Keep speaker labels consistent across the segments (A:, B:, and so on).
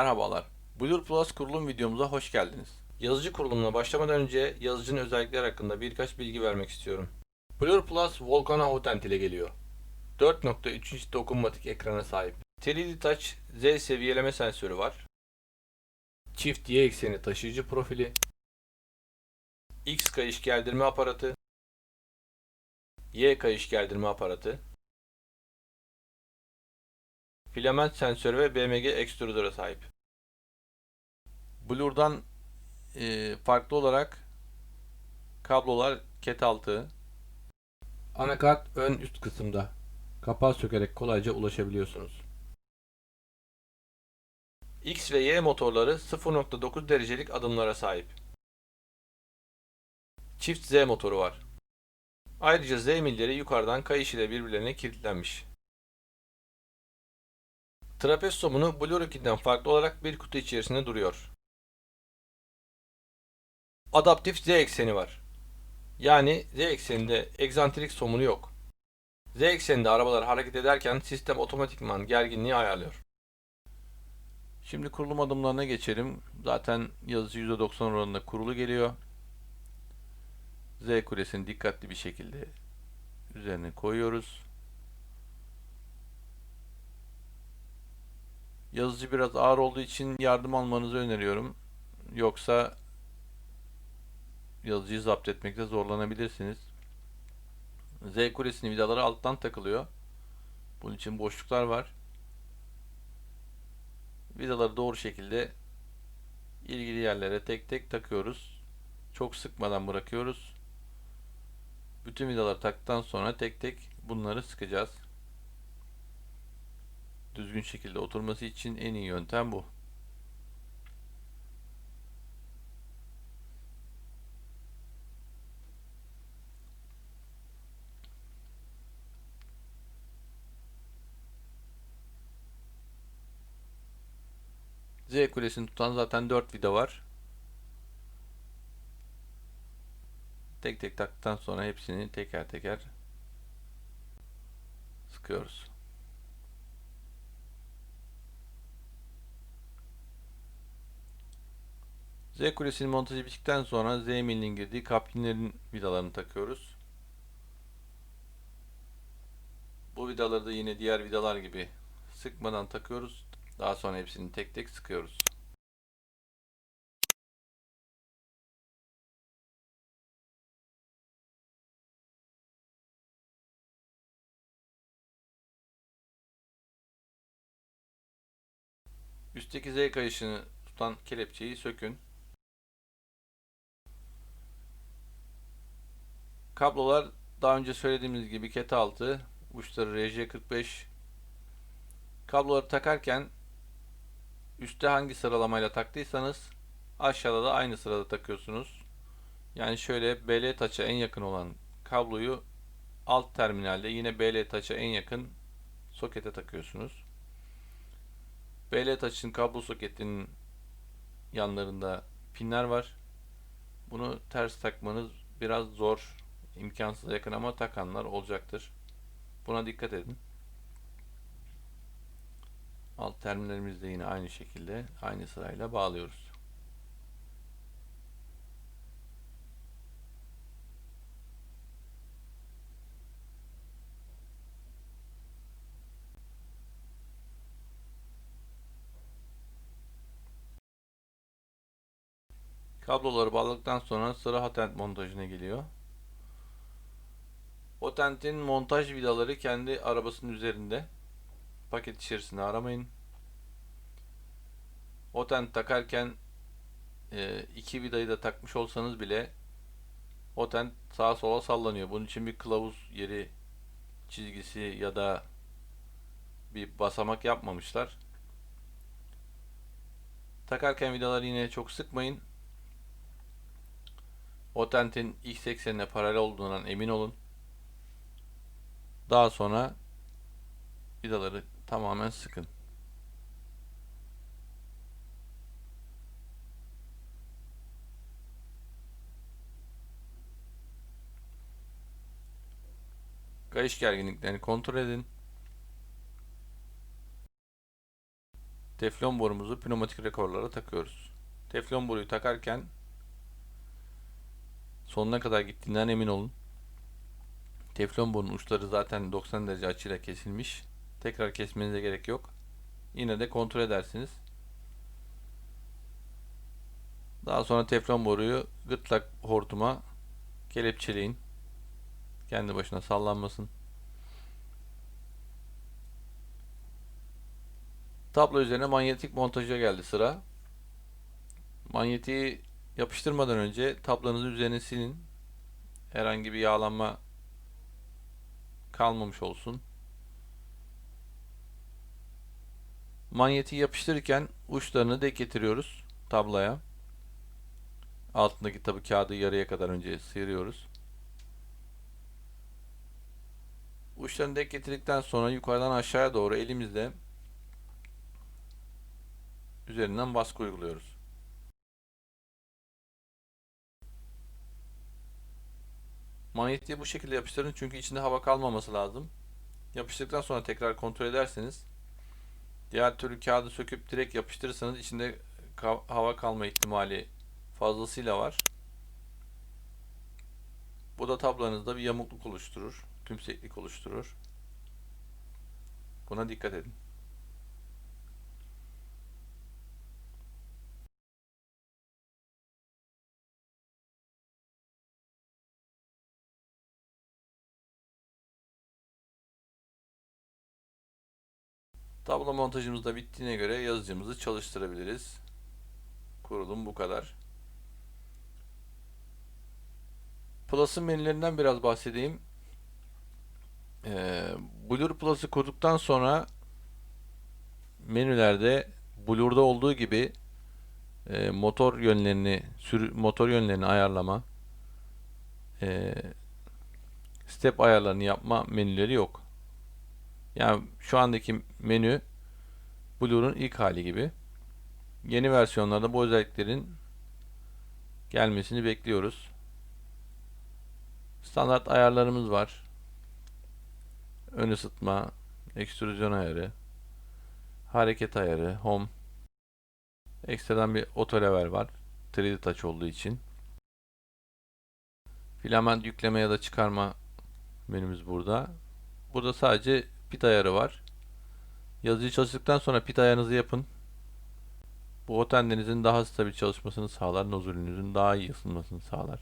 A: Merhabalar. Blur Plus kurulum videomuza hoş geldiniz. Yazıcı kurulumuna başlamadan önce yazıcının özellikleri hakkında birkaç bilgi vermek istiyorum. Blur Plus Volcano Autent ile geliyor. 4.3 inç dokunmatik ekrana sahip. 3D Touch Z seviyeleme sensörü var. Çift Y ekseni taşıyıcı profili. X kayış gerdirme aparatı. Y kayış gerdirme aparatı. Filament sensörü ve BMG ekstrudöre sahip. Blur'dan e, farklı olarak kablolar ket altı. Anakart ön üst kısımda. Kapağı sökerek kolayca ulaşabiliyorsunuz. X ve Y motorları 0.9 derecelik adımlara sahip. Çift Z motoru var. Ayrıca Z milleri yukarıdan kayış ile birbirlerine kilitlenmiş. Trapez somunu Blue 2'den farklı olarak bir kutu içerisinde duruyor. Adaptif Z ekseni var. Yani Z ekseninde egzantrik somunu yok. Z ekseninde arabalar hareket ederken sistem otomatikman gerginliği ayarlıyor. Şimdi kurulum adımlarına geçelim. Zaten yazıcı %90 oranında kurulu geliyor. Z kulesini dikkatli bir şekilde üzerine koyuyoruz. Yazıcı biraz ağır olduğu için yardım almanızı öneriyorum. Yoksa yazıcıyı zapt etmekte zorlanabilirsiniz. Z kulesinin vidaları alttan takılıyor. Bunun için boşluklar var. Vidaları doğru şekilde ilgili yerlere tek tek takıyoruz. Çok sıkmadan bırakıyoruz. Bütün vidaları taktıktan sonra tek tek bunları sıkacağız düzgün şekilde oturması için en iyi yöntem bu. Z kulesini tutan zaten 4 vida var. Tek tek taktıktan sonra hepsini teker teker sıkıyoruz. Z kulesinin montajı bittikten sonra Z milinin girdiği kaplinlerin vidalarını takıyoruz. Bu vidaları da yine diğer vidalar gibi sıkmadan takıyoruz. Daha sonra hepsini tek tek sıkıyoruz. Üstteki Z kayışını tutan kelepçeyi sökün. Kablolar daha önce söylediğimiz gibi ket altı, uçları RJ45. Kabloları takarken üstte hangi sıralamayla taktıysanız aşağıda da aynı sırada takıyorsunuz. Yani şöyle BL taça en yakın olan kabloyu alt terminalde yine BL taça en yakın sokete takıyorsunuz. BL taçın kablo soketinin yanlarında pinler var. Bunu ters takmanız biraz zor imkansıza yakın ama takanlar olacaktır. Buna dikkat edin. Alt terminalimizi de yine aynı şekilde aynı sırayla bağlıyoruz. Kabloları bağladıktan sonra sıra hatent montajına geliyor. Otent'in montaj vidaları kendi arabasının üzerinde. Paket içerisinde aramayın. Otent takarken e, iki vidayı da takmış olsanız bile Otent sağa sola sallanıyor. Bunun için bir kılavuz yeri çizgisi ya da bir basamak yapmamışlar. Takarken vidaları yine çok sıkmayın. Otent'in X eksenine paralel olduğundan emin olun. Daha sonra vidaları tamamen sıkın. Kayış gerginliklerini kontrol edin. Teflon borumuzu pneumatik rekorlara takıyoruz. Teflon boruyu takarken sonuna kadar gittiğinden emin olun. Teflon borunun uçları zaten 90 derece açıyla kesilmiş. Tekrar kesmenize gerek yok. Yine de kontrol edersiniz. Daha sonra teflon boruyu gırtlak hortuma kelepçeleyin. Kendi başına sallanmasın. Tablo üzerine manyetik montaja geldi sıra. Manyetiği yapıştırmadan önce tablanızın üzerine silin. Herhangi bir yağlanma kalmamış olsun. Manyetiği yapıştırırken uçlarını denk getiriyoruz tabloya. Altındaki tabi kağıdı yarıya kadar önce sıyırıyoruz. Uçlarını denk getirdikten sonra yukarıdan aşağıya doğru elimizle üzerinden baskı uyguluyoruz. Manyetiği bu şekilde yapıştırın çünkü içinde hava kalmaması lazım. Yapıştırdıktan sonra tekrar kontrol ederseniz diğer türlü kağıdı söküp direkt yapıştırırsanız içinde hava kalma ihtimali fazlasıyla var. Bu da tablanızda bir yamukluk oluşturur. Tümseklik oluşturur. Buna dikkat edin. Tablo montajımız da bittiğine göre yazıcımızı çalıştırabiliriz. Kurulum bu kadar. Plus'ın menülerinden biraz bahsedeyim. Ee, Blur Plus'ı kurduktan sonra menülerde Blur'da olduğu gibi e, motor yönlerini sür motor yönlerini ayarlama e, step ayarlarını yapma menüleri yok. Yani şu andaki menü Blur'un ilk hali gibi. Yeni versiyonlarda bu özelliklerin gelmesini bekliyoruz. Standart ayarlarımız var. Ön ısıtma, ekstrüzyon ayarı, hareket ayarı, home. Ekstradan bir auto var. 3D touch olduğu için. Filament yükleme ya da çıkarma menümüz burada. Burada sadece pit ayarı var. Yazıcı çalıştıktan sonra pit ayarınızı yapın. Bu otendenizin daha stabil çalışmasını sağlar. Nozulünüzün daha iyi ısınmasını sağlar.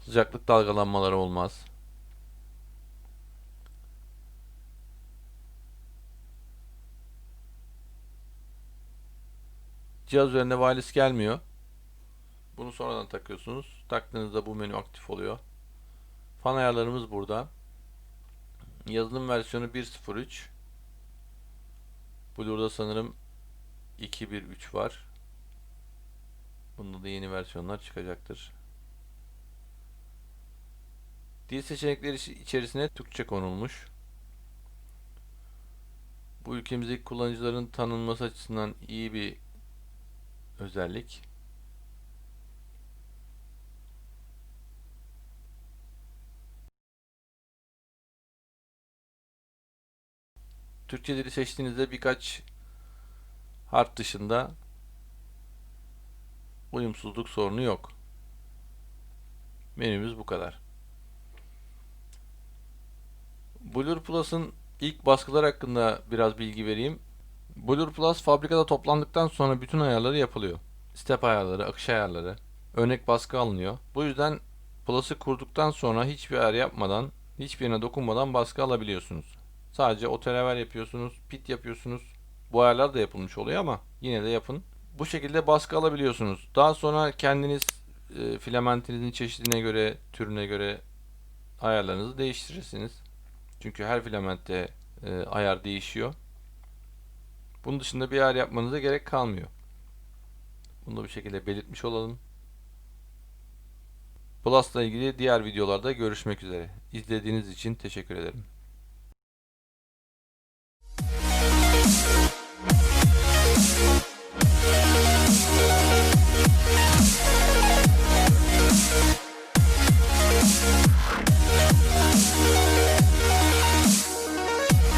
A: Sıcaklık dalgalanmaları olmaz. Cihaz üzerinde wireless gelmiyor. Bunu sonradan takıyorsunuz. Taktığınızda bu menü aktif oluyor. Fan ayarlarımız burada. Yazılım versiyonu 1.03. Blur'da sanırım 2.1.3 var. Bunda da yeni versiyonlar çıkacaktır. Dil seçenekleri içerisine Türkçe konulmuş. Bu ülkemizdeki kullanıcıların tanınması açısından iyi bir özellik. Türkçe dili seçtiğinizde birkaç harf dışında uyumsuzluk sorunu yok. Menümüz bu kadar. Blur Plus'ın ilk baskılar hakkında biraz bilgi vereyim. Blur Plus fabrikada toplandıktan sonra bütün ayarları yapılıyor. Step ayarları, akış ayarları, örnek baskı alınıyor. Bu yüzden Plus'ı kurduktan sonra hiçbir ayar yapmadan, hiçbirine dokunmadan baskı alabiliyorsunuz. Sadece otolevel yapıyorsunuz, pit yapıyorsunuz. Bu ayarlar da yapılmış oluyor ama yine de yapın. Bu şekilde baskı alabiliyorsunuz. Daha sonra kendiniz e, filamentinizin çeşidine göre, türüne göre ayarlarınızı değiştirirsiniz. Çünkü her filamentte e, ayar değişiyor. Bunun dışında bir ayar yapmanıza gerek kalmıyor. Bunu da bir şekilde belirtmiş olalım. Plus ile ilgili diğer videolarda görüşmek üzere. İzlediğiniz için teşekkür ederim.